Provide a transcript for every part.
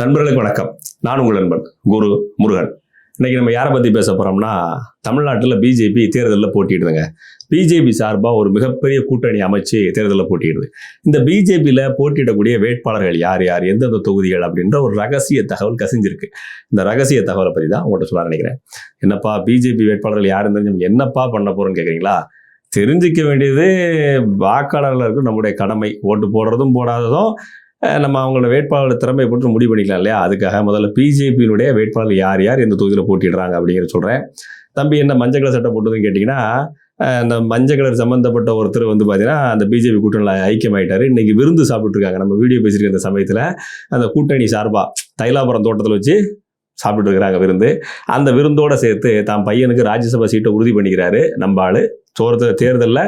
நண்பர்களுக்கு வணக்கம். நான் உங்கள் நண்பன் குரு முருகன். இன்னைக்கு நம்ம யாரை பற்றி பேச போகிறோம்னா தமிழ்நாட்டில் பிஜேபி தேர்தலில் போட்டிடுதுங்க பிஜேபி சார்பாக ஒரு மிகப்பெரிய கூட்டணி அமைச்சு தேர்தலில் போட்டியிடுது. இந்த பிஜேபியில் போட்டியிடக்கூடிய வேட்பாளர்கள் யார் யார் எந்தெந்த தொகுதிகள் அப்படின்ற ஒரு ரகசிய தகவல் கசிஞ்சிருக்கு. இந்த ரகசிய தகவலை பற்றி தான் உங்கள்கிட்ட சொல்ல நினைக்கிறேன். என்னப்பா பிஜேபி வேட்பாளர்கள் யாருன்னு தெரிஞ்சு என்னப்பா பண்ண போகிறோன்னு கேட்குறீங்களா தெரிஞ்சிக்க வேண்டியது வாக்காளர்களுக்கு நம்முடைய கடமை. ஓட்டு போடுறதும் போடாததும் நம்ம அவங்களோட வேட்பாளர் திறமை போட்டு முடிவு பண்ணிக்கலாம் இல்லையா? அதுக்காக முதல்ல பிஜேபியினுடைய வேட்பாளர் யார் யார் எந்த தொகுதியில் போட்டிடுறாங்க அப்படிங்கிற சொல்கிறேன் தம்பி என்ன மஞ்சள் கலர் சட்டை போட்டதுன்னு கேட்டிங்கன்னா இந்த மஞ்சள் கலர் சம்மந்தப்பட்ட ஒருத்தர் வந்து பார்த்தீங்கன்னா அந்த பிஜேபி கூட்டணியில் ஐக்கியமாயிட்டார். இன்றைக்கி விருந்து சாப்பிட்டுட்டு நம்ம வீடியோ பேசியிருக்க சமயத்தில் அந்த கூட்டணி சார்பாக தைலாபுரம் தோட்டத்தில் வச்சு சாப்பிட்டுட்டு இருக்கிறாங்க விருந்து. அந்த விருந்தோடு சேர்த்து தான் பையனுக்கு ராஜ்யசபா சீட்டை உறுதி பண்ணிக்கிறாரு. நம்ம ஆள். தோர்த்த தேர்தலில்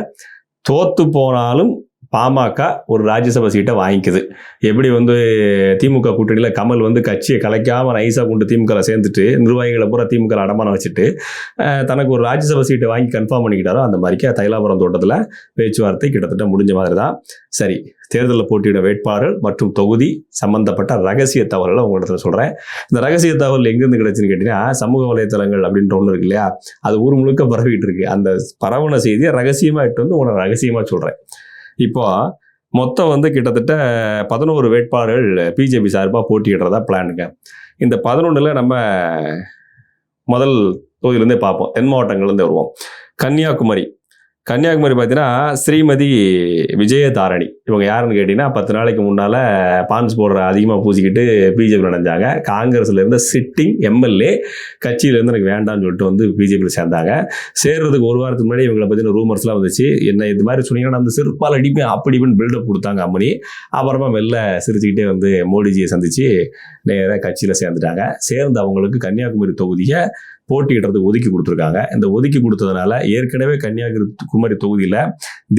தோத்து போனாலும் பாமக ஒரு ராஜ்யசபா சீட்டை வாங்கிக்குது. எப்படி வந்து திமுக கூட்டணியில் கமல் வந்து கட்சியை கலைக்காமல் நைஸாக கொண்டு திமுகவில் சேர்ந்துட்டு நிர்வாகிகளை பூரா திமுக அடமானம் வச்சுட்டு தனக்கு ஒரு ராஜ்யசபா சீட்டை வாங்கி கன்ஃபார்ம் பண்ணிக்கிட்டாரோ அந்த மாதிரிக்கா தைலாபுரம் தோட்டத்தில் பேச்சுவார்த்தை கிட்டத்தட்ட முடிஞ்ச மாதிரி தான் சரி தேர்தலில் போட்டியிட வேட்பாளர் மற்றும் தொகுதி சம்பந்தப்பட்ட ரகசிய தகவல்களை உங்களிடத்துல சொல்கிறேன் இந்த ரகசிய தகவல் எங்கேருந்து கிடைச்சுன்னு கேட்டிங்கன்னா சமூக வலைத்தளங்கள் அப்படின்ற ஒன்று இருக்கு இல்லையா? அது ஊர் முழுக்க பரவிட்டு இருக்கு. அந்த பரவன செய்தியை ரகசியமாக இட்டு வந்து உனக்கு ரகசியமாக சொல்கிறேன் இப்போ மொத்தம் வந்து கிட்டத்தட்ட பதினோரு வேட்பாளர்கள் பிஜேபி சார்பாக போட்டியிடுறதா பிளானுங்க இந்த பதினொன்றில் நம்ம முதல் தொகுதியிலேருந்தே பார்ப்போம். தென் மாவட்டங்கள்லேருந்து வருவோம். கன்னியாகுமரி. கன்னியாகுமரி பார்த்தீங்கன்னா ஸ்ரீமதி விஜயதாரணி. இவங்க யாருன்னு கேட்டிங்கன்னா பத்து நாளைக்கு முன்னால் பான்ஸ் போடுற அதிகமாக பூசிக்கிட்டு பிஜேபி நினைஞ்சாங்க. காங்கிரஸில் இருந்த சிட்டிங் எம்எல்ஏ கட்சியிலேருந்து எனக்கு வேண்டாம்னு சொல்லிட்டு வந்து பிஜேபியில் சேர்ந்தாங்க. சேர்றதுக்கு ஒரு வாரத்துக்கு முன்னாடி இவங்களை பற்றின ரூமர்ஸ்லாம் வந்துச்சு. என்ன இது மாதிரி சொன்னீங்கன்னா நான் அந்த செருப்பால் அடிப்பேன் அப்படி இப்படின்னு பில்டப் கொடுத்தாங்க அம்மனி அப்புறமா மெல்ல சிரிச்சுக்கிட்டே வந்து மோடிஜியை சந்தித்து நேராக கட்சியில் சேர்ந்துட்டாங்க. சேர்ந்து அவங்களுக்கு கன்னியாகுமரி தொகுதியை போட்டியிடுறதுக்கு ஒதுக்கி கொடுத்துருக்காங்க. இந்த ஒதுக்கி கொடுத்ததுனால ஏற்கனவே கன்னியாகுமரி தொகுதியில்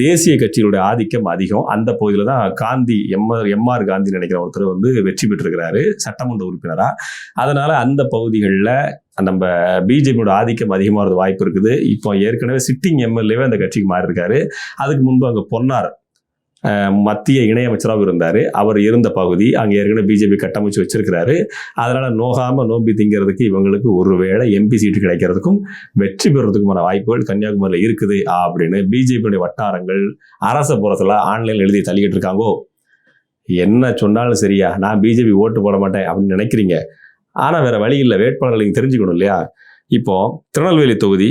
தேசிய கட்சிகளுடைய ஆதிக்கம் அதிகம். அந்த பகுதியில் தான் காந்தி எம்ஆர் எம்ஆர் காந்தி நினைக்கிற ஒருத்தர் வந்து வெற்றி பெற்றிருக்கிறாரு சட்டமன்ற உறுப்பினராக அதனால் அந்த பகுதிகளில் நம்ம பிஜேபியோட ஆதிக்கம் அதிகமாக வாய்ப்பு இருக்குது. இப்போ ஏற்கனவே சிட்டிங் எம்எல்ஏவே அந்த கட்சிக்கு மாறி இருக்காரு அதுக்கு முன்பு அங்கே பொன்னார் மத்திய இணையமைச்சராகவும் இருந்தார். அவர் இருந்த பகுதி அங்கே ஏற்கனவே பிஜேபி கட்டமைச்சு வச்சிருக்கிறாரு. அதனால் நோகாமல் நோம்பி திங்கிறதுக்கு இவங்களுக்கு ஒருவேளை எம்பி சீட்டு கிடைக்கிறதுக்கும் வெற்றி பெறுறதுக்குமான வாய்ப்புகள் கன்னியாகுமரியில் இருக்குது அப்படின்னு பிஜேபியுடைய வட்டாரங்கள் அரச புறத்தில் ஆன்லைனில் எழுதி தள்ளிக்கிட்டு இருக்காங்கோ. என்ன சொன்னாலும் சரியா நான் பிஜேபி ஓட்டு போட மாட்டேன் அப்படின்னு நினைக்கிறீங்க. ஆனால் வேறு வழி இல்லை வேட்பாளர்கள் நீங்கள் தெரிஞ்சுக்கணும் இல்லையா? இப்போது திருநெல்வேலி தொகுதி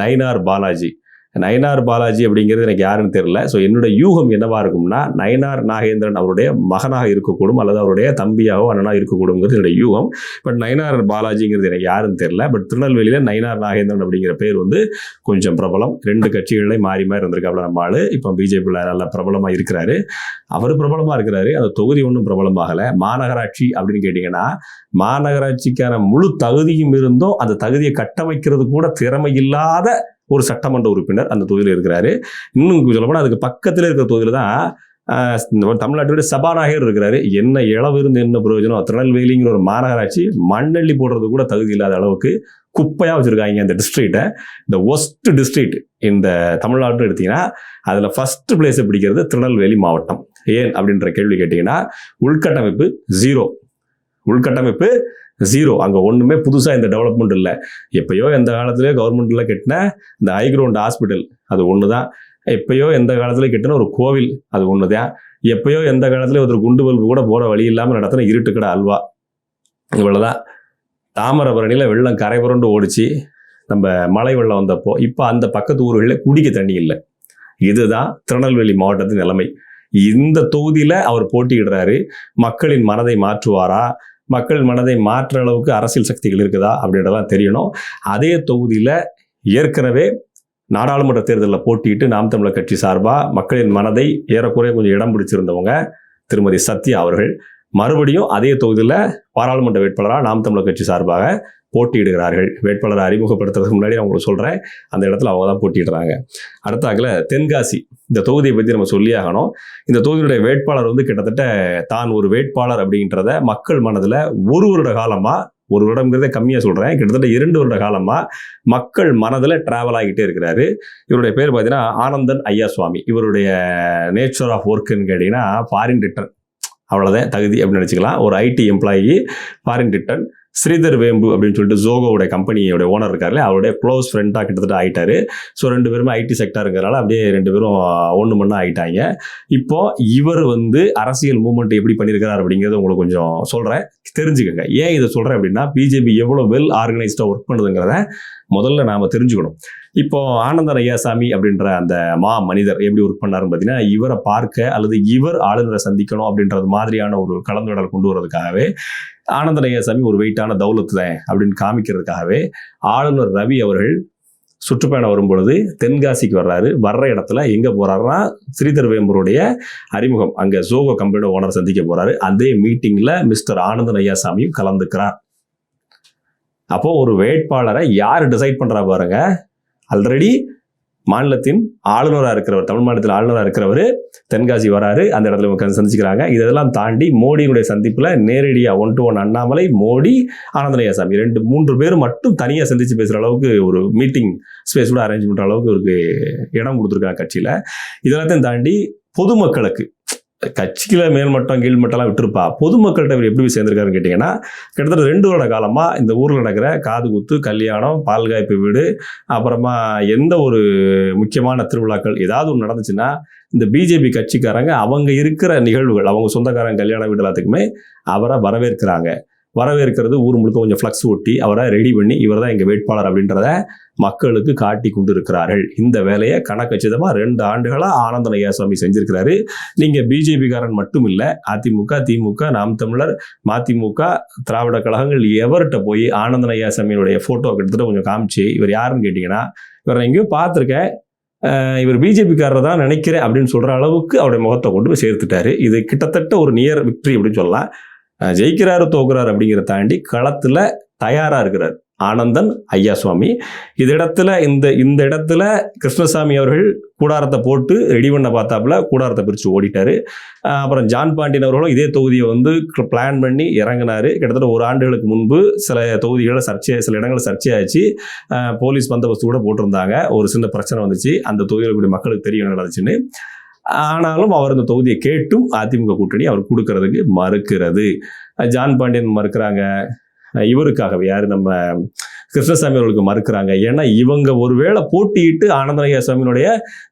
நயினார் பாலாஜி. நயனார் பாலாஜி அப்படிங்கிறது எனக்கு யாருன்னு தெரியல. ஸோ என்னோட யூகம் என்னவாக இருக்கும்னா நயனார் நாகேந்திரன் அவருடைய மகனாக இருக்கக்கூடும் அல்லது அவருடைய தம்பியாகவோ அண்ணனாக இருக்கக்கூடுங்கிறது என்னுடைய யூகம். பட் நயனார் பாலாஜிங்கிறது எனக்கு யாருன்னு தெரியல. பட் திருநெல்வேலியில் நயனார் நாகேந்திரன் அப்படிங்கிற பேர் வந்து கொஞ்சம் பிரபலம். ரெண்டு கட்சிகளையும் மாறி மாறி இருந்திருக்காப்புல நம்ம ஆள். இப்போ பிஜேபியில் நல்ல பிரபலமாக இருக்கிறாரு. அவர் பிரபலமாக இருக்கிறாரு. அந்த தொகுதி ஒன்றும் பிரபலமாகலை. மாநகராட்சி அப்படின்னு கேட்டிங்கன்னா மாநகராட்சிக்கான முழு தகுதியும் இருந்தும் அந்த தகுதியை கட்டமைக்கிறது கூட திறமை இல்லாத ஒரு சட்டமன்ற உறுப்பினர் அந்த தொகுதியில் இருக்கிறாரு. இன்னும் சொல்லப்போனால் அதுக்கு பக்கத்தில் இருக்கிற தொகுதியில் தான் தமிழ்நாட்டினுடைய சபாநாயகர் இருக்கிறாரு. என்ன இளவு இருந்து என்ன பிரயோஜனம்? திருநெல்வேலிங்கிற ஒரு மாநகராட்சி மண்ணள்ளி போடுறது கூட தகுதி இல்லாத அளவுக்கு குப்பையாக வச்சுருக்காங்க அந்த டிஸ்ட்ரிக்ட்டை இந்த ஒஸ்ட் டிஸ்ட்ரிக்ட் இந்த தமிழ்நாட்டில் எடுத்தீங்கன்னா அதில் ஃபர்ஸ்ட் பிளேஸை பிடிக்கிறது திருநெல்வேலி மாவட்டம். ஏன்? அப்படின்ற கேள்வி கேட்டிங்கன்னா உள்கட்டமைப்பு ஜீரோ உள்கட்டமைப்பு ஜீரோ அங்கே ஒன்றுமே புதுசாக இந்த டெவலப்மெண்ட் இல்லை. எப்பயோ எந்த காலத்துலேயோ கவர்மெண்ட்டில் கட்டின இந்த ஹைக்ரவுண்ட் ஹாஸ்பிட்டல் அது ஒன்று தான் எப்பயோ எந்த காலத்தில் கட்டின ஒரு கோவில் அது ஒன்று தான் எப்பயோ எந்த காலத்தில் ஒருத்தர் குண்டு பல்பு கூட போட வழி இல்லாமல் நடத்தின இருட்டுக்கட அல்வா. இவ்வளோதான் தாமிரபரணியில் வெள்ளம் கரை புரண்டு ஓடிச்சு. நம்ம மழை வெள்ளம் வந்தப்போ இப்போ அந்த பக்கத்து ஊர்களில் குடிக்க தண்ணி இல்லை. இதுதான் திருநெல்வேலி மாவட்டத்தின் நிலைமை. இந்த தொகுதியில் அவர் போட்டியிடுறாரு. மக்களின் மனதை மாற்றுவாரா? மக்கள் மனதை மாற்ற அளவுக்கு அரசியல் சக்திகள் இருக்குதா அப்படின்றதெல்லாம் தெரியணும். அதே தொகுதியில் ஏற்கனவே நாடாளுமன்ற தேர்தலில் போட்டியிட்டு நாம் தமிழர் கட்சி சார்பாக மக்களின் மனதை ஏறக்குறைய கொஞ்சம் இடம் பிடிச்சிருந்தவங்க திருமதி சத்யா அவர்கள். மறுபடியும் அதே தொகுதியில் பாராளுமன்ற வேட்பாளராக நாம் தமிழர் கட்சி சார்பாக போட்டியிடுகிறார்கள். வேட்பாளரை அறிமுகப்படுத்துறதுக்கு முன்னாடி நான் உங்களுக்கு சொல்கிறேன் அந்த இடத்துல அவங்க தான் போட்டிடுறாங்க அடுத்தாக்கில் தென்காசி. இந்த தொகுதியை பற்றி நம்ம சொல்லியாகணும் இந்த தொகுதியுடைய வேட்பாளர் வந்து கிட்டத்தட்ட தான் ஒரு வேட்பாளர் அப்படின்றத மக்கள் மனதில் ஒரு வருட காலமாக ஒரு வருடங்கிறதே கம்மியாக சொல்கிறேன் கிட்டத்தட்ட இரண்டு வருட காலமாக மக்கள் மனதில் ட்ராவல் ஆகிட்டே இருக்கிறாரு. இவருடைய பேர் பார்த்தீங்கன்னா ஆனந்தன் ஐயா சுவாமி இவருடைய நேச்சர் ஆஃப் ஒர்க்குன்னு கேட்டிங்கன்னா ஃபாரின் ரிட்டர்ன் அவ்வளோதான் தகுதி அப்படின்னு நினச்சிக்கலாம். ஒரு IT employee foreign return Sridhar Vembu அப்படின்னு சொல்லிட்டு ஜோகோவுடைய கம்பெனியோட ஓனர் இருக்கார்ல அவருடைய க்ளோஸ் ஃப்ரெண்டாக கிட்டத்தட்ட ஆயிட்டாரு. ஸோ ரெண்டு பேருமே ஐடி செக்டாருங்கிறனால அப்படியே ரெண்டு பேரும் ஒன்று மண்ணா ஆயிட்டாங்க. இப்போ இவர் வந்து அரசியல் மூவ்மெண்ட் எப்படி பண்ணியிருக்கிறார் அப்படிங்கிறத உங்களுக்கு கொஞ்சம் சொல்கிறேன் தெரிஞ்சுக்கோங்க. ஏன் இதை சொல்கிறேன் அப்படின்னா பிஜேபி எவ்வளோ வெல் ஆர்கனைஸ்டாக ஒர்க் பண்ணுதுங்கிறத முதல்ல நாம் தெரிஞ்சுக்கணும். இப்போ ஆனந்தன் ஐயாசாமி அப்படின்ற அந்த மா மனிதர் எப்படி ஒர்க் பண்ணாருன்னு பார்த்தீங்கன்னா இவரை பார்க்க அல்லது இவர் ஆளுநரை சந்திக்கணும் அப்படின்றது மாதிரியான ஒரு கலந்துரையாடல் கொண்டு வர்றதுக்காகவே ஆனந்தன் ஐயாசாமி ஒரு வெயிட்டான தௌலத்து தான் அப்படின்னு காமிக்கிறதுக்காகவே ஆளுநர் ரவி அவர்கள் சுற்றுப்பயணம் வரும்பொழுது தென்காசிக்கு வர்றாரு. வர்ற இடத்துல எங்கே போகிறாருன்னா ஸ்ரீதர் வேம்பருடைய அறிமுகம். அங்கே ஜோகோ கம்பெனியோட ஓனர் சந்திக்க போகிறாரு அதே மீட்டிங்கில் மிஸ்டர் ஆனந்தன் ஐயாசாமியும் கலந்துக்கிறார். அப்போது ஒரு வேட்பாளரை யார் டிசைட் பண்ணுறா பாருங்க. ஆல்ரெடி மாநிலத்தின் ஆளுநராக இருக்கிறவர் தமிழ் மாநிலத்தில் ஆளுநராக இருக்கிறவர் தென்காசி வராரு. அந்த இடத்துல உட்காந்து சந்திச்சுக்கிறாங்க. இதெல்லாம் தாண்டி மோடியினுடைய சந்திப்பில் நேரடியாக one to one Annamalai Modi ஆனந்தனையாசாமி ரெண்டு மூன்று பேர் மட்டும் தனியாக சந்தித்து பேசுகிற அளவுக்கு ஒரு மீட்டிங் ஸ்பேஸ் கூட அரேஞ்ச் பண்ணுற அளவுக்கு ஒரு இடம் கொடுத்துருக்காங்க கட்சியில். இதெல்லாத்தையும் தாண்டி பொதுமக்களுக்கு கட்சியில் மேல்மட்டம் கீழ்மட்டம்லாம் விட்டுருப்பா. பொதுமக்கள்கிட்ட இவர் எப்படி சேர்ந்திருக்காருன்னு கேட்டிங்கன்னா கிட்டத்தட்ட ரெண்டு வருட காலமாக இந்த ஊரில் நடக்கிற காது குத்து கல்யாணம் பால்காய்ப்பு வீடு அப்புறமா எந்த ஒரு முக்கியமான திருவிழாக்கள் ஏதாவது ஒன்று நடந்துச்சுன்னா இந்த பிஜேபி கட்சிக்காரங்க அவங்க இருக்கிற நிகழ்வுகள் அவங்க சொந்தக்காரங்க கல்யாண வீடு எல்லாத்துக்குமே அவரை வரவேற்கிறாங்க. வரவேற்கிறது. ஊர் முழுக்க கொஞ்சம் ஃப்ளக்ஸ் ஒட்டி அவரை ரெடி பண்ணி இவர் தான் எங்கள் வேட்பாளர் அப்படின்றத மக்களுக்கு காட்டி கொண்டு இருக்கிறார்கள் இந்த வேலையை கணக்கச்சிதமாக ரெண்டு ஆண்டுகளாக ஆனந்த ஐயாசுவாமி செஞ்சிருக்கிறாரு. நீங்கள் பிஜேபிக்காரன் மட்டும் இல்லை அதிமுக திமுக நாம் தமிழர் மதிமுக திராவிட கழகங்கள் எவர்கிட்ட போய் ஆனந்த நையாசாமியினுடைய ஃபோட்டோ கிட்டத்தட்ட கொஞ்சம் காமிச்சு இவர் யாருன்னு கேட்டிங்கன்னா இவரை எங்கேயோ பார்த்துருக்கேன். இவர் பிஜேபிக்காரர் தான் நினைக்கிறேன் அப்படின்னு சொல்கிற அளவுக்கு அவருடைய முகத்தை கொண்டு போய் சேர்த்துட்டாரு. இது கிட்டத்தட்ட ஒரு நியர் விக்ட்ரி அப்படின்னு சொல்லலாம். ஜெயிக்கிறாரு தோக்குறாரு அப்படிங்கிறத தாண்டி களத்தில் தயாராக இருக்கிறார் ஆனந்தன் ஐயா சுவாமி இது இடத்துல இந்த இந்த இடத்துல கிருஷ்ணசாமி அவர்கள் கூடாரத்தை போட்டு ரெடி பண்ண பார்த்தாப்புல கூடாரத்தை பிரித்து ஓடிட்டாரு. அப்புறம் ஜான் பாண்டியன் அவர்களும் இதே தொகுதியை வந்து பிளான் பண்ணி இறங்கினார். கிட்டத்தட்ட ஒரு ஆண்டுகளுக்கு முன்பு சில தொகுதிகளை சர்ச்சை சில இடங்களில் சர்ச்சையாச்சு போலீஸ் பந்தோபஸ்து கூட போட்டிருந்தாங்க. ஒரு சின்ன பிரச்சனை வந்துச்சு. அந்த தொகுதியில் கூடிய மக்களுக்கு தெரியும் நடந்துச்சுன்னு. ஆனாலும் அவர் அந்த தொகுதியை கேட்டும் அதிமுக கூட்டணி அவர் கொடுக்கறதுக்கு மறுக்கிறது. ஜான் பாண்டியன் மறுக்கிறாங்க. இவருக்காகவே யார் நம்ம கிருஷ்ணசாமி அவர்களுக்கு மறுக்கிறாங்க. ஏன்னா இவங்க ஒருவேளை போட்டியிட்டு ஆனந்தனையா சுவாமியினுடைய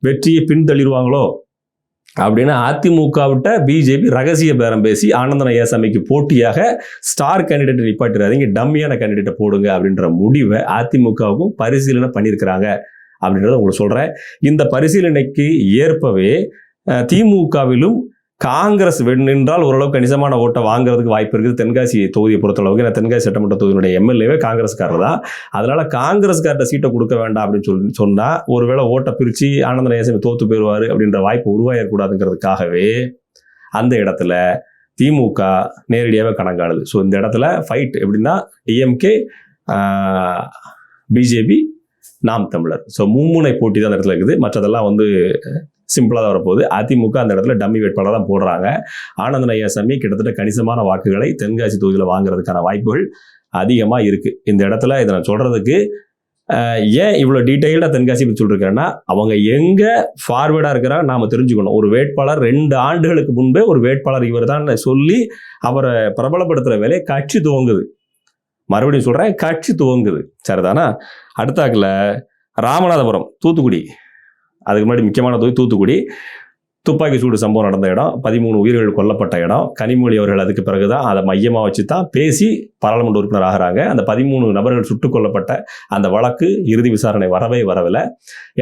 வெற்றியை பின்தள்ளிடுவாங்களோ அப்படின்னு அதிமுக விட்ட பிஜேபி ரகசிய பேரம் பேசி ஆனந்தன் ஐயாசாமிக்கு போட்டியாக ஸ்டார் கேண்டிடேட் நிப்பாட்டுறாதீங்க டம்மியான கேண்டிடேட்டை போடுங்க அப்படின்ற முடிவை அதிமுகவுக்கும் பரிசீலனை பண்ணியிருக்கிறாங்க அப்படின்றத உங்களுக்கு சொல்கிறேன் இந்த பரிசீலனைக்கு ஏற்பவே திமுகவிலும் காங்கிரஸ் நின்றால் ஓரளவுக்கு கணிசமான ஓட்டை வாங்குறதுக்கு வாய்ப்பு இருக்குது. தென்காசி தொகுதியை பொறுத்தளவுக்கு. ஏன்னா தென்காசி சட்டமன்ற தொகுதியினுடைய எம்எல்ஏவே காங்கிரஸ்காரர் தான். அதனால காங்கிரஸ்கார்ட்ட சீட்டை கொடுக்க வேண்டாம் அப்படின்னு சொல்லி சொன்னால் ஒருவேளை ஓட்டை பிரித்து ஆனந்த நேசமி தோத்து போயிடுவார் அப்படின்ற வாய்ப்பு உருவாயிடக்கூடாதுங்கிறதுக்காகவே அந்த இடத்துல திமுக நேரடியாகவே கணங்காடுது. ஸோ இந்த இடத்துல ஃபைட் எப்படின்னா டிஎம்கே பிஜேபி நாம் தமிழர். ஸோ மும்முனை போட்டி தான் அந்த இடத்துல இருக்குது. மற்றதெல்லாம் வந்து சிம்பிளாக தான் வரப்போகுது. அதிமுக அந்த இடத்துல டம்மி வேட்பாளர் தான் போடுறாங்க. ஆனந்தன் ஐயாசாமி கிட்டத்தட்ட கணிசமான வாக்குகளை தென்காசி தொகுதியில் வாங்குறதுக்கான வாய்ப்புகள் அதிகமாக இருக்குது இந்த இடத்துல இதை நான் சொல்கிறதுக்கு ஏன் இவ்வளோ டீட்டெயில்டாக தென்காசி பற்றி சொல்லிருக்கேன்னா அவங்க எங்கே ஃபார்வேர்டாக இருக்கிறாங்க நாம் தெரிஞ்சுக்கணும். ஒரு வேட்பாளர் ரெண்டு ஆண்டுகளுக்கு முன்பே ஒரு வேட்பாளர் இவர் தான் சொல்லி அவரை பிரபலப்படுத்துகிற வேலையை கட்சி துவங்குது. மறுபடியும் சொல்கிறேன் கட்சி துவங்குது. சரிதானா? அடுத்தாக்கில் ராமநாதபுரம் தூத்துக்குடி. அதுக்கு முன்னாடி முக்கியமான தொகுதி தூத்துக்குடி. துப்பாக்கி சூடு சம்பவம் நடந்த இடம் பதிமூணு உயிர்கள் கொல்லப்பட்ட இடம். கனிமொழி அவர்கள் அதுக்கு பிறகு தான் அதை மையமாக வச்சு தான் பேசி பாராளுமன்ற உறுப்பினர் ஆகிறாங்க. அந்த பதிமூணு நபர்கள் சுட்டுக் கொல்லப்பட்ட அந்த வழக்கு இறுதி விசாரணை வரவே வரவில்லை.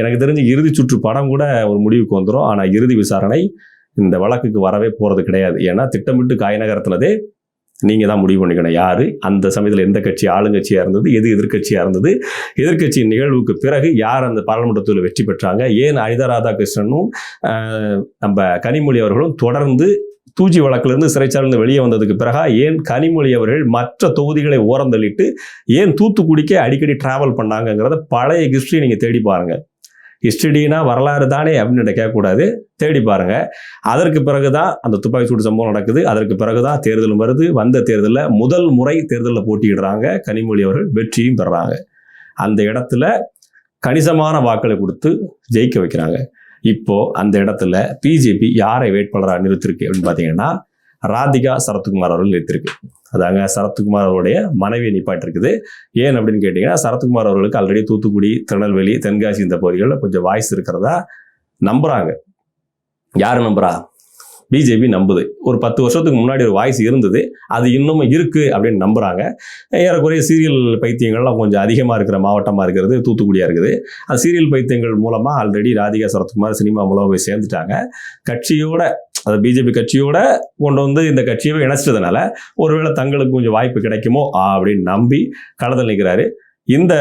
எனக்கு தெரிஞ்சு இறுதி சுற்று படம் கூட ஒரு முடிவுக்கு வந்துடும் ஆனால் இறுதி விசாரணை இந்த வழக்குக்கு வரவே போகிறது கிடையாது. ஏன்னா திட்டமிட்டு காய் நீங்கள் தான் முடிவு பண்ணிக்கணும். யார்? அந்த சமயத்தில் எந்த கட்சி? ஆளுங்கட்சியாக இருந்தது? எது எதிர்க்கட்சியாக இருந்தது? எதிர்க்கட்சியின் நிகழ்வுக்கு பிறகு யார் அந்த பாராளுமன்றத்தில் வெற்றி பெற்றாங்க? ஏன் அனிதா ராதாகிருஷ்ணனும் நம்ம கனிமொழி அவர்களும் தொடர்ந்து தூஜி வழக்கிலிருந்து சிறைச்சாலிருந்து வெளியே வந்ததுக்கு பிறகா ஏன் கனிமொழி அவர்கள் மற்ற தொகுதிகளை ஓரம் தள்ளிட்டு ஏன் தூத்துக்குடிக்கே அடிக்கடி டிராவல் பண்ணாங்கங்கிறத பழைய ஹிஸ்ட்ரி நீங்கள் தேடி பாருங்கள் ஹிஸ்டரினா வரலாறு தானே அப்படின்னு கேட்கக்கூடாது. தேடி பாருங்க. அதற்கு பிறகு தான் அந்த துப்பாக்கி சூடு சம்பவம் நடக்குது. அதற்கு பிறகு தான் தேர்தலும் வருது. வந்த தேர்தலில் முதல் முறை தேர்தலில் போட்டியிடுறாங்க. கனிமொழி அவர்கள் வெற்றியும் பெறாங்க. அந்த இடத்துல கணிசமான வாக்களை கொடுத்து ஜெயிக்க வைக்கிறாங்க. இப்போ அந்த இடத்துல பிஜேபி யாரை வேட்பாளராக நிறுத்திருக்கு அப்படின்னு பார்த்தீங்கன்னா ராதிகா சரத்குமார் அவர்கள் நிறுத்திருக்கு அதாங்க சரத்குமார் அவருடைய மனைவி நிப்பாட்டிருக்குது. ஏன் அப்படின்னு கேட்டிங்கன்னா சரத்குமார் அவர்களுக்கு ஆல்ரெடி தூத்துக்குடி திருநெல்வேலி தென்காசி இந்த பகுதிகளில் கொஞ்சம் வாய்ஸ் இருக்கிறதா நம்புகிறாங்க யார் நம்புறா? பிஜேபி நம்புது. ஒரு பத்து வருஷத்துக்கு முன்னாடி ஒரு வாய்ஸ் இருந்தது. அது இன்னமும் இருக்குது அப்படின்னு நம்புகிறாங்க ஏறக்குறைய சீரியல் பைத்தியங்கள்லாம் கொஞ்சம் அதிகமாக இருக்கிற மாவட்டமாக இருக்கிறது தூத்துக்குடியாக இருக்குது. அந்த சீரியல் பைத்தியங்கள் மூலமாக ஆல்ரெடி ராதிகா சரத்குமார் சினிமா மூலமாக போய் சேர்ந்துட்டாங்க. கட்சியோட அது பிஜேபி கட்சியோட கொண்டு வந்து இந்த கட்சியை இணைச்சதுனால ஒருவேளை தங்களுக்கு கொஞ்சம் வாய்ப்பு கிடைக்குமோ அப்படின்னு நம்பி களத்தில் நிற்கிறாரு. இந்த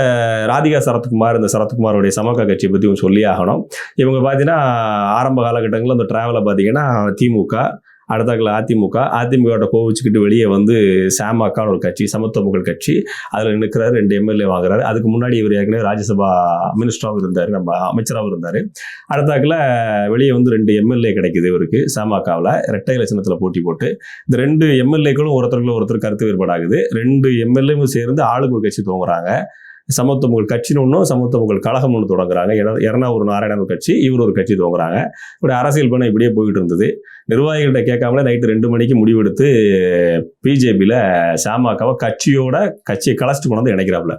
ராதிகா சரத்குமார் இந்த சரத்குமாருடைய சமக கட்சியை பற்றி கொஞ்சம் சொல்லி ஆகணும். இவங்க பார்த்தீங்கன்னா ஆரம்ப காலகட்டங்களில் அந்த ட்ராவலை பார்த்தீங்கன்னா திமுக அடுத்தாக்கில் அதிமுக. அதிமுகவோட கோவிச்சுக்கிட்டு வெளியே வந்து சாமாக்கான ஒரு கட்சி சமத்துவ மக்கள் கட்சி. அதில் நிற்கிறாரு ரெண்டு எம்எல்ஏ வாங்குறாரு. அதுக்கு முன்னாடி இவர் ஏற்கனவே ராஜ்யசபா மினிஸ்டராகவும் இருந்தார். நம்ம அமைச்சராகவும் இருந்தார். அடுத்தாக்கில் வெளியே வந்து ரெண்டு எம்எல்ஏ கிடைக்குது இவருக்கு சாமாக்காவில் ரெட்டை லட்சணத்தில் போட்டி போட்டு. இந்த ரெண்டு எம்எல்ஏக்களும் ஒருத்தருக்குள்ள ஒருத்தர் கருத்து வேறுபாடாகுது. ரெண்டு எம்எல்ஏவும் சேர்ந்து ஆளுக்கு ஒரு கட்சி தோங்குறாங்க சமத்துவ மக்கள் கட்சின்னு ஒன்றும் சமத்துவ மக்கள் கழகம் ஒன்று தொடங்குறாங்க. இரநூறு ஒரு நாராயணன் கட்சி இவர் ஒரு கட்சி துவங்குறாங்க. இப்படி அரசியல் பணம் இப்படியே போயிட்டு இருந்தது. நிர்வாகிகள்கிட்ட கேட்காமலே நைட்டு ரெண்டு மணிக்கு முடிவெடுத்து பிஜேபியில் சாமாக்காவை கட்சியோட கட்சியை கலச்சிட்டு கொண்டு வந்து இணைக்கிறாப்புல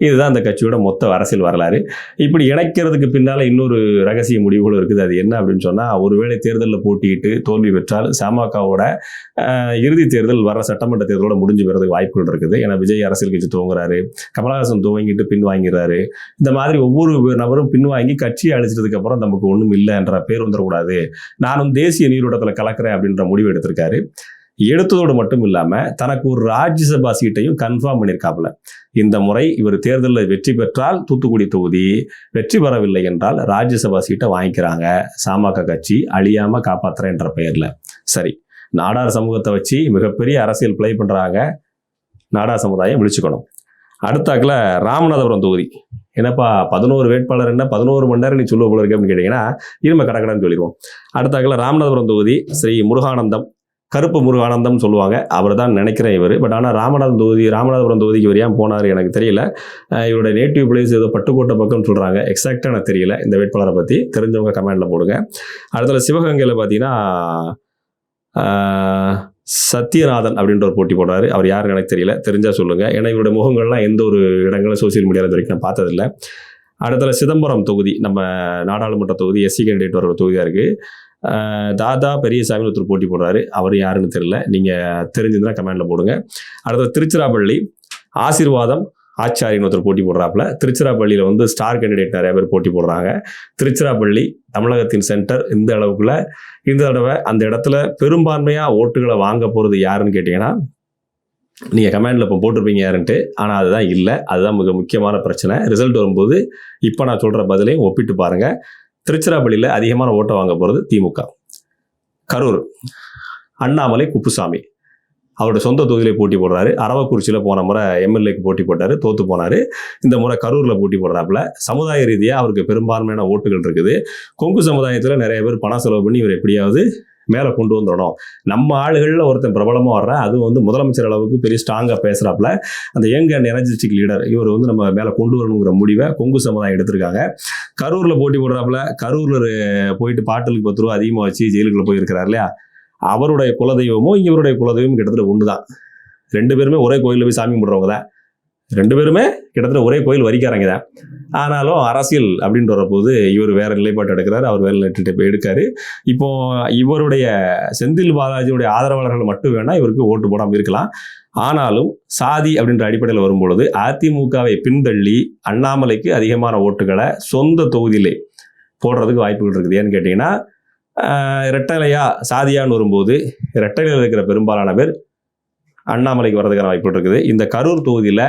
இதுதான் அந்த கட்சியோட மொத்த அரசியல் வரலாறு. இப்படி இணைக்கிறதுக்கு பின்னால் இன்னொரு ரகசிய முடிவுகளும் இருக்குது. அது என்ன அப்படின்னு சொன்னால் ஒருவேளை தேர்தலில் போட்டியிட்டு தோல்வி பெற்றால் சமகாவோட இறுதி தேர்தல் வர சட்டமன்ற தேர்தலோட முடிஞ்சு போகிறதுக்கு வாய்ப்புகள் இருக்குது. ஏன்னா விஜய் அரசியல் கட்சி துவங்குறாரு. கமலஹாசன் துவங்கிட்டு பின் வாங்கிறாரு இந்த மாதிரி ஒவ்வொரு நபரும் பின்வாங்கி கட்சியை அழிச்சதுக்கு அப்புறம் நமக்கு ஒன்றும் இல்லை என்ற பேர் வந்துடக்கூடாது. நானும் தேசிய நீரோட்டத்தில் கலக்கிறேன் அப்படின்ற முடிவு எடுத்திருக்காரு. எடுத்ததோடு மட்டும் இல்லாமல் தனக்கு ஒரு ராஜ்யசபா சீட்டையும் கன்ஃபார்ம் பண்ணியிருக்காப்புல இந்த முறை இவர் தேர்தலில் வெற்றி பெற்றால் தூத்துக்குடி தொகுதி வெற்றி பெறவில்லை என்றால் ராஜ்யசபா சீட்டை வாங்கிக்கிறாங்க. சாமக கட்சி அழியாமல் காப்பாற்றுறேன் என்ற பெயரில். சரி நாடார் சமூகத்தை வச்சு மிகப்பெரிய அரசியல் பிளே பண்ணுறாங்க நாடார் சமுதாயம் விழிச்சுக்கணும். அடுத்தாக்கில் ராமநாதபுரம் தொகுதி. என்னப்பா பதினோரு வேட்பாளர் என்ன பதினோரு மணி நேரம் நீ சொல்லுவ போல இருக்கு அப்படின்னு கேட்டிங்கன்னா இரும கடக்கடன்னு சொல்லிடுவோம். அடுத்தாக்கில் ராமநாதபுரம் தொகுதி ஸ்ரீ முருகானந்தம். கருப்பு முருகானந்தம் சொல்லுவாங்க. அவர் தான் நினைக்கிறேன் இவர். பட் ஆனால் ராமநாதன் தொகுதி ராமநாதபுரம் தொகுதிக்கு இவர் ஏன் போனார் எனக்கு தெரியல. இவருடைய நேட்டிவ் பிளேஸ் ஏதோ பட்டுக்கோட்டை பக்கம்னு சொல்கிறாங்க எக்ஸாக்டாக எனக்கு தெரியல இந்த வேட்பாளரை பற்றி தெரிஞ்சவங்க கமெண்டில் போடுங்க. அடுத்தது சிவகங்கையில் பார்த்தீங்கன்னா சத்யநாதன் அப்படின்ற ஒரு போட்டி போடுறாரு. அவர் யாருன்னு எனக்கு தெரியல. தெரிஞ்சால் சொல்லுங்கள் ஏன்னா இவருடைய முகங்கள்லாம் எந்த ஒரு இடங்களும் சோசியல் மீடியாவில் வரைக்கும் நான் பார்த்ததில்ல. அடுத்தது சிதம்பரம் தொகுதி. நம்ம நாடாளுமன்ற தொகுதி எஸ்சி கேண்டிடேட் வர ஒரு தொகுதியாக இருக்குது தாதா பெரியசாமி ஒருத்தர் போட்டி போடுறாரு. அவர் யாருன்னு தெரியல. நீங்கள் தெரிஞ்சிருந்தா கமெண்டில் போடுங்க. அடுத்தது திருச்சிராப்பள்ளி ஆசீர்வாதம் ஆச்சாரியன் ஒருத்தர் போட்டி போடுறாப்புல. திருச்சிராப்பள்ளியில் வந்து ஸ்டார் கேண்டிடேட் நிறைய பேர் போட்டி போடுறாங்க. திருச்சிராப்பள்ளி தமிழகத்தின் சென்டர் இந்த அளவுக்குள்ள இந்த தடவை அந்த இடத்துல பெரும்பான்மையாக ஓட்டுகளை வாங்க போகிறது யாருன்னு கேட்டிங்கன்னா நீங்கள் கமெண்டில் இப்போ போட்டிருப்பீங்க யாருன்ட்டு. ஆனால் அதுதான் இல்லை. அதுதான் மிக முக்கியமான பிரச்சனை. ரிசல்ட் வரும்போது இப்போ நான் சொல்கிற பதிலையும் ஒப்பிட்டு பாருங்கள் திருச்சிராப்பள்ளியில் அதிகமான ஓட்டை வாங்க போகிறது திமுக. கரூர் அண்ணாமலை குப்புசாமி. அவருடைய சொந்த தொகுதியிலே போட்டி போடுறாரு. அரவக்குறிச்சியில் போன முறை எம்எல்ஏக்கு போட்டி போட்டார் தோத்து போனார். இந்த முறை கரூரில் போட்டி போடுறாப்புல. சமுதாய ரீதியாக அவருக்கு பெரும்பான்மையான ஓட்டுகள் இருக்குது. கொங்கு சமுதாயத்தில் நிறைய பேர் பணம் செலவு பண்ணி இவர் எப்படியாவது மேலே கொண்டு வந்துடணும். நம்ம ஆளுகளில் ஒருத்தன் பிரபலமாக வர்றேன். அது வந்து முதலமைச்சர் அளவுக்கு பெரிய ஸ்ட்ராங்காக பேசுகிறாப்புல அந்த யங் அண்ட் எனர்ஜெட்டிக் லீடர் இவர் வந்து நம்ம மேலே கொண்டு வரணுங்கிற முடிவை கொங்கு சமுதாயம் எடுத்திருக்காங்க. கரூரில் போட்டி போடுறாப்புல. கரூரில் போயிட்டு பாட்டலுக்கு பத்து ரூபா அதிகமாக வச்சு ஜெயிலுக்குள்ள போயிருக்கிறார் இல்லையா? அவருடைய குலதெய்வமும் இவருடைய குலதெய்வமும் கிட்டத்தட்ட ஒன்று தான் ரெண்டு பேருமே ஒரே கோயிலில் போய் சாமி கும்பிட்றவங்க தான் ரெண்டு பேருமே கிட்டத்தட்ட ஒரே கோயில் வரிக்காரங்க தான். ஆனாலும் அரசியல் அப்படின்ற வரப்போது இவர் வேற நிலைப்பாட்டு எடுக்கிறார் அவர் வேற நிலைப்பாட்டு போய் எடுக்காரு. இப்போ இவருடைய செந்தில் பாலாஜியுடைய ஆதரவாளர்கள் மட்டும் வேணா இவருக்கு ஓட்டு போடாமல் இருக்கலாம். ஆனாலும் சாதி அப்படின்ற அடிப்படையில் வரும்பொழுது அதிமுகவை பின்தள்ளி அண்ணாமலைக்கு அதிகமான ஓட்டுகளை சொந்த தொகுதியிலே போடுறதுக்கு வாய்ப்புகள் இருக்குது. ஏன்னு கேட்டிங்கன்னா ஆஹ், சாதியான்னு வரும்போது இரட்டைலையில் இருக்கிற பெரும்பாலான பேர் அண்ணாமலைக்கு வர்றதுக்கான வாய்ப்புகள் இருக்குது. இந்த கரூர் தொகுதியில்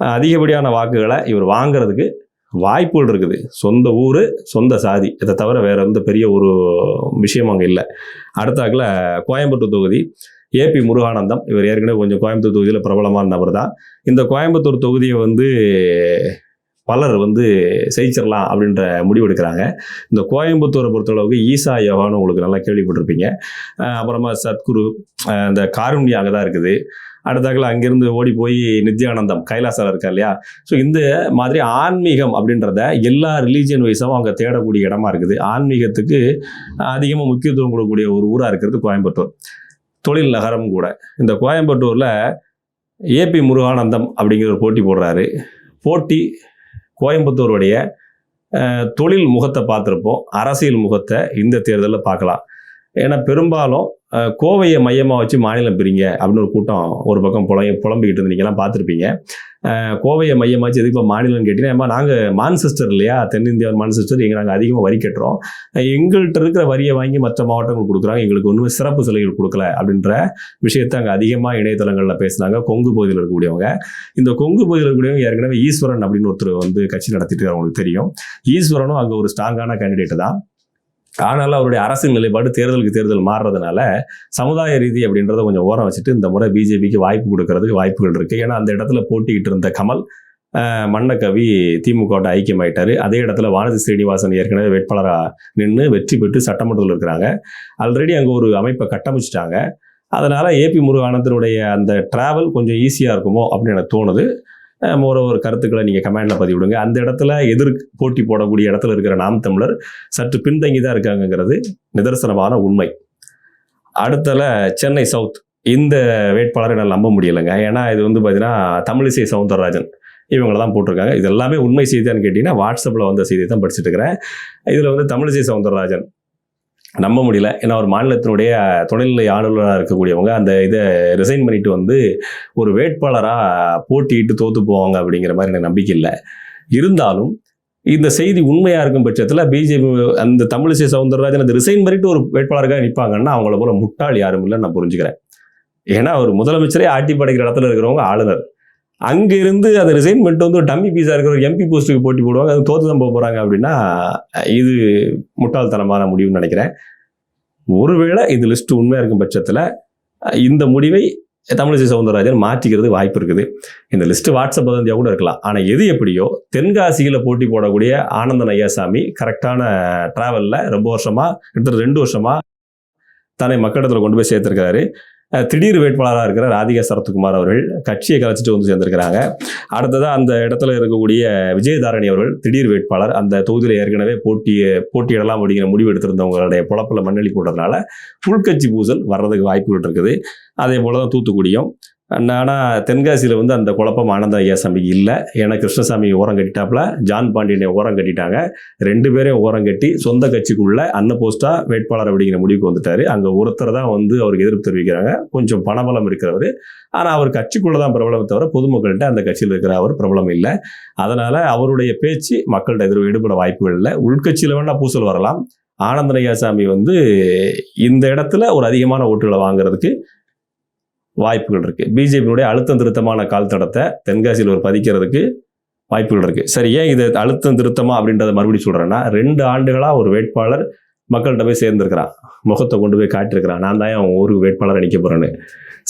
அதிகப்படியான வாக்குகளை இவர் வாங்குறதுக்கு வாய்ப்புகள் இருக்குது. சொந்த ஊர் சொந்த சாதி. இதை தவிர வேறு எந்த பெரிய ஒரு விஷயம் அங்கே இல்லை. அடுத்தாக்கில் கோயம்புத்தூர் தொகுதி. ஏபி முருகானந்தம். இவர் ஏற்கனவே கொஞ்சம் கோயம்புத்தூர் தொகுதியில் பிரபலமான நபர் தான். இந்த கோயம்புத்தூர் தொகுதியை வந்து பலர் வந்து செய்திடலாம் அப்படின்ற முடிவு எடுக்கிறாங்க. இந்த கோயம்புத்தூரை பொறுத்தளவுக்கு ஈசா யோகான்னு உங்களுக்கு நல்லா கேள்விப்பட்டிருப்பீங்க. அப்புறமா சத்குரு இந்த காருண்யா அங்கே தான் இருக்குது. அடுத்தாக்கில் அங்கேருந்து ஓடி போய் நித்யானந்தம் கைலாசால இருக்கா இல்லையா? ஸோ இந்த மாதிரி ஆன்மீகம் அப்படின்றத எல்லா ரிலீஜியன் வைஸாகவும் அவங்க தேடக்கூடிய இடமா இருக்குது. ஆன்மீகத்துக்கு அதிகமாக முக்கியத்துவம் கொடுக்கக்கூடிய ஒரு ஊராக இருக்கிறது கோயம்புத்தூர். தொழில் நகரம் கூட. இந்த கோயம்புத்தூரில் ஏபி முருகானந்தம் அப்படிங்கிற ஒரு போட்டி போடுறாரு. போட்டி கோயம்புத்தூருடைய தொழில் முகத்தை பார்த்துருப்போம். அரசியல் முகத்தை இந்த தேர்தலில் பார்க்கலாம். ஏன்னா பெரும்பாலும் கோவையை மையமாக வச்சு மாநிலம் பிரிங்க அப்படின்னு ஒரு கூட்டம் ஒரு பக்கம் புலம்பி புலம்பிக்கிட்டு இருந்தீங்கலாம் பார்த்துருப்பீங்க. கோவையை மையமாக வச்சு எதுக்கு இப்போ மாநிலம்னு கேட்டீங்கன்னா ஏம்மா நாங்கள் மான்செஸ்டர் இல்லையா? தென்னிந்தியா மான்செஸ்டர் இங்கே நாங்கள் அதிகமாக வரி கட்டுறோம். எங்கள்கிட்ட இருக்கிற வரியை வாங்கி மற்ற மாவட்டங்களுக்கு கொடுக்குறாங்க. எங்களுக்கு ஒன்றுமே சிறப்பு சலுகைகள் கொடுக்கல அப்படின்ற விஷயத்தை அங்கே அதிகமாக இணையதளங்களில் பேசினாங்க. கொங்கு பகுதியில் இருக்கக்கூடியவங்க. இந்த கொங்கு பகுதியில் இருக்கக்கூடியவங்க ஏற்கனவே ஈஸ்வரன் அப்படின்னு ஒருத்தர் வந்து கட்சி நடத்திட்டு அவங்களுக்கு தெரியும். ஈஸ்வரனும் அங்கே ஒரு ஸ்ட்ராங்கான கேண்டிடேட் தான். ஆனாலும் அவருடைய அரசியல் நிலைப்பாடு தேர்தலுக்கு தேர்தல் மாறுறதுனால சமுதாய ரீதி அப்படின்றத கொஞ்சம் ஓரம் வச்சுட்டு இந்த முறை பிஜேபிக்கு வாய்ப்பு கொடுக்கறதுக்கு வாய்ப்புகள் இருக்குது ஏன்னா அந்த இடத்துல போட்டிக்கிட்டு இருந்த கமல் மன்னக்கவி மன்னகவி திமுகவோட ஐக்கியமாயிட்டாரு. அதே இடத்துல வானதி ஸ்ரீனிவாசன் ஏற்கனவே வேட்பாளராக நின்று வெற்றி பெற்று சட்டமன்றத்தில் இருக்கிறாங்க. ஆல்ரெடி அங்கே ஒரு அமைப்பை கட்டமைச்சிட்டாங்க. அதனால் ஏபி முருகானந்தனுடைய அந்த டிராவல் கொஞ்சம் ஈஸியாக இருக்குமோ அப்படின்னு எனக்கு தோணுது. ஒரு ஒரு கருத்துக்களை நீங்கள் கமெண்டில் பதிவிடுங்க. அந்த இடத்துல எதிர் போட்டி போடக்கூடிய இடத்துல இருக்கிற நாம் தமிழர் சற்று பின்தங்கி தான் இருக்காங்கங்கிறது நிதர்சனமான உண்மை. அடுத்தல சென்னை சவுத். இந்த வேட்பாளரை என்னால் நம்ப முடியலைங்க. ஏன்னா இது வந்து பார்த்தீங்கன்னா தமிழிசை சவுந்தரராஜன். இவங்களை தான் போட்டிருக்காங்க. இது எல்லாமே உண்மை செய்தியான்னு கேட்டிங்கன்னா வாட்ஸ்அப்பில் வந்த செய்தி தான் படிச்சுட்டு இருக்கிறேன். இதில் வந்து தமிழிசை சவுந்தரராஜன். நம்ப முடியல. ஏன்னா ஒரு மாநிலத்தினுடைய துணைநிலை ஆளுநராக இருக்கக்கூடியவங்க அந்த இதை ரிசைன் பண்ணிட்டு வந்து ஒரு வேட்பாளராக போட்டியிட்டு தோத்து போவாங்க அப்படிங்கிற மாதிரி எனக்கு நம்பிக்கை இல்லை. இருந்தாலும் இந்த செய்தி உண்மையாக இருக்கும் பட்சத்தில் பிஜேபி அந்த தமிழிசை சவுந்தரராஜன் அந்த ரிசைன் பண்ணிட்டு ஒரு வேட்பாளராக நிற்பாங்கன்னா அவங்கள போல முட்டாள் யாரும் இல்லைன்னு நான் புரிஞ்சுக்கிறேன். ஏன்னா ஒரு முதலமைச்சரே ஆட்டி படைக்கிற இடத்துல இருக்கிறவங்க ஆளுநர். அங்க இருந்து அதை ரிசைன் பண்ணிட்டு வந்து ஒரு டம்மி பீஸாக இருக்கிற ஒரு எம்பி போஸ்ட்டுக்கு போட்டி போடுவாங்க. அது தோற்று தான் போக போகிறாங்க அப்படின்னா இது முட்டாள்தனமான முடிவுன்னு நினைக்கிறேன். ஒருவேளை இது லிஸ்ட் உண்மையாக இருக்கும் பட்சத்தில் இந்த முடிவை தமிழிசை சவுந்தரராஜன் மாற்றிக்கிறது வாய்ப்பு இருக்குது. இந்த லிஸ்ட்டு வாட்ஸ்அப் வதந்தியாக கூட இருக்கலாம். ஆனால் எது எப்படியோ தென்காசியில் போட்டி போடக்கூடிய ஆனந்தன் ஐயாசாமி கரெக்டான டிராவலில் ரொம்ப வருஷமாக கிட்டத்தட்ட ரெண்டு வருஷமாக தன்னை மக்களிடத்தில் கொண்டு போய் சேர்த்துருக்காரு திடீர் வேட்பாளராக இருக்கிற ராதிகா சரத்குமார் அவர்கள் கட்சியை கலைச்சிட்டு வந்து சேர்ந்திருக்கிறாங்க. அடுத்ததாக அந்த இடத்துல இருக்கக்கூடிய விஜயதாரணி அவர்கள் திடீர் வேட்பாளர். அந்த தொகுதியில் ஏற்கனவே போட்டியை போட்டியிடலாம் அப்படிங்கிற முடிவு எடுத்திருந்தவங்களுடைய பொழப்பில் மண்ணளி போட்டதுனால உள்கட்சி பூசல் வர்றதுக்கு வாய்ப்புகள் இருக்குது. அதே போல தான் தூத்துக்குடியும். ஆனால் தென்காசியில் வந்து அந்த குழப்பம் ஆனந்த ஐயாசாமிக்கு இல்லை. ஏன்னா கிருஷ்ணசாமி ஓரம் கட்டிட்டாப்புல ஜான் பாண்டியனை ஓரம் கட்டிட்டாங்க. ரெண்டு பேரையும் ஓரம் கட்டி சொந்த கட்சிக்குள்ளே அன்ன போஸ்ட்டாக வேட்பாளர் அப்படிங்கிற முடிவுக்கு வந்துட்டார். அங்கே ஒருத்தர் தான் வந்து அவருக்கு எதிர்ப்பு தெரிவிக்கிறாங்க. கொஞ்சம் பணபலம் இருக்கிறவர். ஆனால் அவர் கட்சிக்குள்ளே தான் பிரபலம் தவிர பொதுமக்கள்கிட்ட அந்த கட்சியில் இருக்கிற அவர் பிரபலம் இல்லை. அதனால் அவருடைய பேச்சு மக்கள்கிட்ட எதிர்ப்பு ஈடுபட வாய்ப்புகள் இல்லை. உள்கட்சியில் வேணால் பூசல் வரலாம். ஆனந்தன் ஐயாசாமி வந்து இந்த இடத்துல ஒரு அதிகமான ஓட்டுகளை வாங்குறதுக்கு வாய்ப்புகள் இருக்குது பிஜேபியினுடைய அழுத்தம் திருத்தமான கால் தடத்தை தென்காசியில் ஒரு பதிக்கிறதுக்கு வாய்ப்புகள் இருக்குது சரி ஏன் இது அழுத்தம் திருத்தமா அப்படின்றத மறுபடியும் சொல்கிறேன்னா ரெண்டு ஆண்டுகளாக ஒரு வேட்பாளர் மக்கள்கிட்ட போய் சேர்ந்துருக்கிறான். முகத்தை கொண்டு போய் காட்டியிருக்கிறான். நான் தான் அவன் ஒரு வேட்பாளர் நினைக்க போறேன்னு.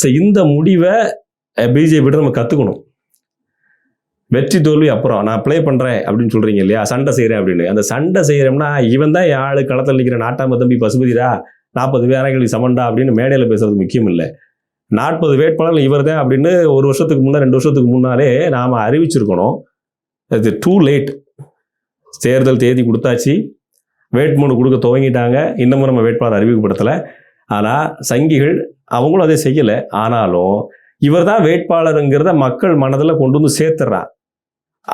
ஸோ இந்த முடிவை பிஜேபி நம்ம கற்றுக்கணும் வெற்றி தோல்வி அப்புறம் நான் ப்ளே பண்ணுறேன் அப்படின்னு சொல்கிறீங்க இல்லையா? சண்டை செய்கிறேன் அப்படின்னு. அந்த சண்டை செய்கிறோம்னா இவன் தான் என் களத்தில் நிற்கிற நாட்டாம தம்பி பசுபதிடா நாற்பது பேரங்களுக்கு சமண்டா அப்படின்னு மேடையில் பேசுறது முக்கியம் இல்லை. நாற்பது வேட்பாளர் இவர் தான் அப்படின்னு ஒரு வருஷத்துக்கு முன்னே ரெண்டு வருஷத்துக்கு முன்னாலே நாம் அறிவிச்சிருக்கணும். அது டூ லேட் தேர்தல் தேதி கொடுத்தாச்சு. வேட்புமனு கொடுக்க துவங்கிட்டாங்க. இன்னமும் நம்ம வேட்பாளர் அறிவிக்கப்படுத்தலை ஆனால் சங்கிகள் அவங்களும் அதை செய்யலை. ஆனாலும் இவர் தான் வேட்பாளருங்கிறத மக்கள் மனதில் கொண்டு வந்து சேர்த்துறான்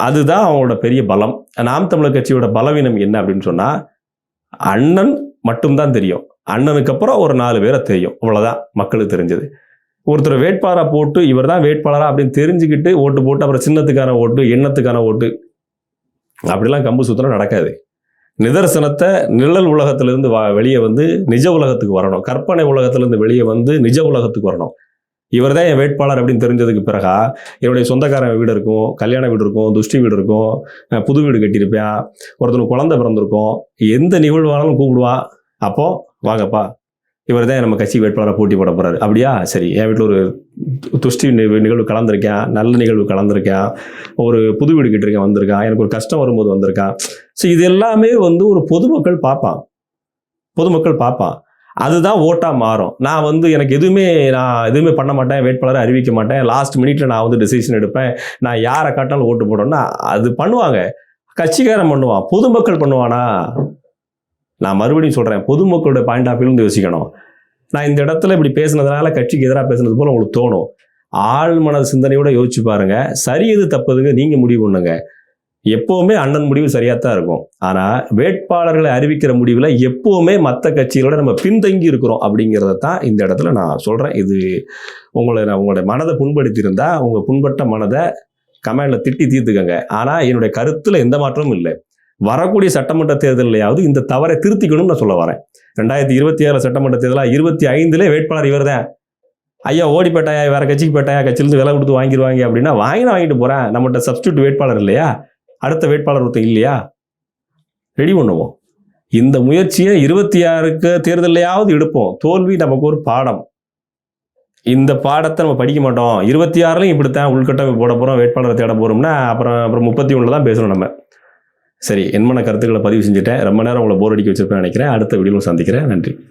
அதுதான் அவங்களோட பெரிய பலம். நாம் தமிழர் கட்சியோட பலவீனம் என்ன அப்படின்னு சொன்னால் அண்ணன் மட்டும்தான் தெரியும். அண்ணனுக்கு அப்புறம் ஒரு நாலு பேரை தெரியும். அவ்வளோதான் மக்களுக்கு தெரிஞ்சது. ஒருத்தர் வேட்பாளராக போட்டு இவர் தான் வேட்பாளராக அப்படின்னு தெரிஞ்சுக்கிட்டு ஓட்டு போட்டு அப்புறம் சின்னத்துக்கான ஓட்டு எண்ணத்துக்கான ஓட்டு. அப்படிலாம் கம்பு சுத்தம் நடக்காது. நிதர்சனத்தை நிழல் உலகத்திலிருந்து வா வெளியே வந்து நிஜ உலகத்துக்கு வரணும். கற்பனை உலகத்திலிருந்து வெளியே வந்து நிஜ உலகத்துக்கு வரணும். இவர் தான் என் வேட்பாளர் அப்படின்னு தெரிஞ்சதுக்கு பிறகா என்னுடைய சொந்தக்காரன் வீடு இருக்கும் கல்யாண வீடு இருக்கும் துஷ்டி வீடு இருக்கும் புது வீடு கட்டியிருப்பேன் ஒருத்தனுக்கு குழந்தை பிறந்திருக்கும் எந்த நிகழ்வானாலும் கூப்பிடுவான் அப்போ வாங்கப்பா. இவர் தான் நம்ம கட்சி வேட்பாளரை போட்டி போட போறாரு. அப்படியா? சரி. என் வீட்டில் ஒரு துஷ்டி நிகழ்வு கலந்துருக்கேன். நல்ல நிகழ்வு கலந்துருக்கேன். ஒரு புது வீடு கிட்டிருக்கேன் வந்திருக்கான். எனக்கு ஒரு கஷ்டம் வரும்போது வந்திருக்கான். ஸோ இது எல்லாமே வந்து ஒரு பொதுமக்கள் பார்ப்பான். பொதுமக்கள் பார்ப்பான். அதுதான் ஓட்டாக மாறும். நான் வந்து எனக்கு எதுவுமே நான் எதுவுமே பண்ண மாட்டேன். வேட்பாளரை அறிவிக்க மாட்டேன். லாஸ்ட் மினிட்ல நான் வந்து டிசிஷன் எடுப்பேன். நான் யாரை காட்டாலும் ஓட்டு போடுறேன்னா அது பண்ணுவாங்க. கட்சிக்காரன் பண்ணுவான். பொதுமக்கள் பண்ணுவானா? நான் மறுபடியும் சொல்கிறேன் பொதுமக்களோட பாயிண்ட் ஆஃப் வியூ யோசிக்கணும். நான் இந்த இடத்துல இப்படி பேசுனதுனால கட்சிக்கு எதிராக பேசுனது போல் உங்களுக்கு தோணும். ஆள் மனது சிந்தனையோட யோசிச்சு பாருங்க. சரி எது தப்புதுங்க நீங்கள் முடிவு பண்ணுங்க. எப்போவுமே அண்ணன் முடிவு சரியாக தான் இருக்கும். ஆனால் வேட்பாளர்களை அறிவிக்கிற முடிவில் எப்போவுமே மற்ற கட்சிகளோட நம்ம பின்தங்கி இருக்கிறோம் அப்படிங்கிறத தான் இந்த இடத்துல நான் சொல்கிறேன் இது உங்களை நான் உங்களுடைய மனதை புண்படுத்தி உங்கள் புண்பட்ட மனதை கமெண்டில் திட்டி தீர்த்துக்கங்க. ஆனால் என்னுடைய கருத்தில் எந்த மாற்றமும் இல்லை. வரக்கூடிய சட்டமன்ற தேர்தலையாவது இந்த தவறை திருத்திக்கணும்னு நான் சொல்ல வரேன். ரெண்டாயிரத்தி இருபத்தி ஏழு சட்டமன்ற தேர்தலாக இருபத்தி ஐந்துலேயே வேட்பாளர் இவர் தான் ஐயா ஓடி போட்டாயா வேற கட்சிக்கு போட்டாயா கட்சியிலேருந்து விலை கொடுத்து வாங்கிடுவாங்க அப்படின்னா வாங்கி வாங்கிட்டு போகிறேன் நம்மகிட்ட சப்ஸ்டியூட் வேட்பாளர் இல்லையா? அடுத்த வேட்பாளர் ஒருத்தர் இல்லையா? ரெடி பண்ணுவோம். இந்த முயற்சியை இருபத்தி ஆறுக்கு தேர்தலையாவது எடுப்போம். தோல்வி நமக்கு ஒரு பாடம். இந்த பாடத்தை நம்ம படிக்க மாட்டோம். இருபத்தி ஆறுலையும் இப்படித்தான் உள்கட்டமைப்பு போட போகிறோம் வேட்பாளரை தேட போகிறோம்னா அப்புறம் அப்புறம் முப்பத்தி ஒன்றில் தான் பேசணும் நம்ம. சரி என்மன கருத்துக்களை பதிவு செஞ்சுட்டேன். ரொம்ப நேரம் உங்களை போர் அடிக்க வச்சிருப்பேன் நினைக்கிறேன். அடுத்த வீடியோவில் சந்திக்கிறேன். நன்றி.